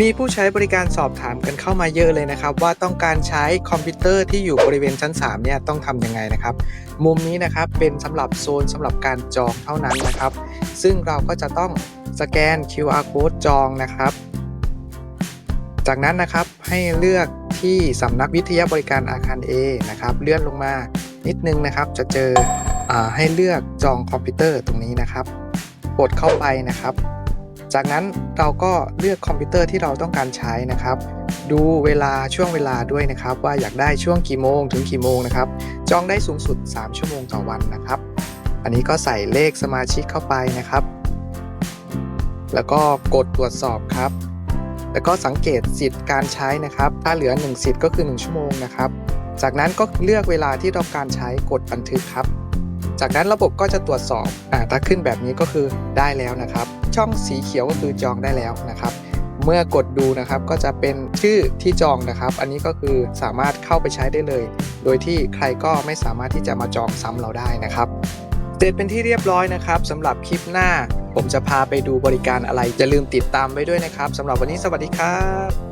มีผู้ใช้บริการสอบถามกันเข้ามาเยอะเลยนะครับ ว่าต้องการใช้คอมพิวเตอร์ที่อยู่บริเวณชั้น 3 เนี่ยต้องทำยังไงนะครับ มุมนี้นะครับเป็นสำหรับโซนสำหรับการจองเท่านั้นนะครับ ซึ่งเราก็จะต้องสแกน QR code จองนะครับ จากนั้นนะครับให้เลือกที่สำนักวิทยาบริการอาคาร A นะครับ เลื่อนลงมานิดนึงนะครับ จะเจออให้เลือกจองคอมพิวเตอร์ตรงนี้นะครับ กดเข้าไปนะครับ จากนั้นเราก็เลือกคอมพิวเตอร์ที่เราต้องการใช้นะครับ ดูเวลาช่วงเวลาด้วยนะครับ ว่าอยากได้ช่วงกี่โมงถึงกี่โมงนะครับ จองได้สูงสุด 3 ชั่วโมงต่อวันนะครับ อันนี้ก็ใส่เลขสมาชิกเข้าไปนะครับ แล้วก็กดตรวจสอบครับ แล้วก็สังเกตสิทธิ์การใช้นะครับ ถ้าเหลือ 1 สิทธิ์ก็คือ 1 ชั่วโมงนะครับ จากนั้นก็เลือกเวลาที่เราการใช้กดบันทึกครับ จากนั้นระบบก็จะตรวจสอบอ่าถ้าขึ้นแบบนี้ก็คือได้แล้วนะครับ ช่องสีเขียวก็คือจองได้แล้วนะครับ เมื่อกดดูนะครับก็จะเป็นชื่อที่จองนะครับ อันนี้ก็คือสามารถเข้าไปใช้ได้เลย โดยที่ใครก็ไม่สามารถที่จะมาจองซ้ำเราได้นะครับเสร็จเป็นที่เรียบร้อยนะครับสำหรับคลิปหน้า ผมจะพาไปดูบริการอะไรอย่าลืมติดตามไว้ด้วยนะครับสำหรับวันนี้สวัสดีครับ